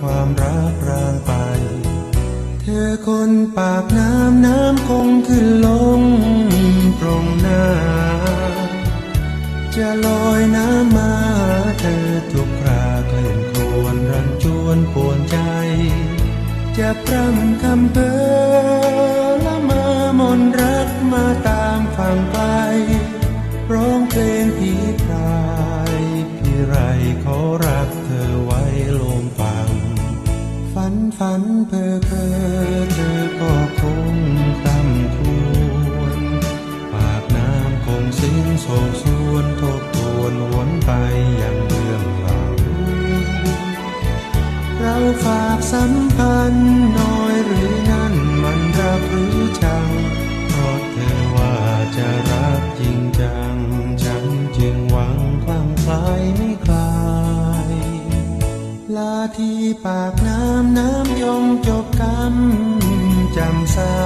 ความรักรางไป เธอคนปากน้ำน้ำคงขึ้นลงตรงหน้า จะลอยน้ำมาเธอทุกคราเคลื่อนครวนรันจวนปวนใจ จะพร่ำคำเพ้อละมอมนรักมาตามฟังไปร้องเพลงผีพรายพี่ไรขอรักเธอไว้ลมฟัง ฝันเพ้อเพ้อเธอก็คงตำควร ปากน้ำคงสิ้นโศกสวนทบทวนวนไปอย่างเรื่องเราเราฝากสัมพันธ์น้อยหรือนั่นมันรักหรือชังเพราะเธอว่าจะรักจริงจัง ฉันจึงหวังคลั่งคล้ายไม่คลายลาที่ปากน้ำน้ำ จำซ้ำสา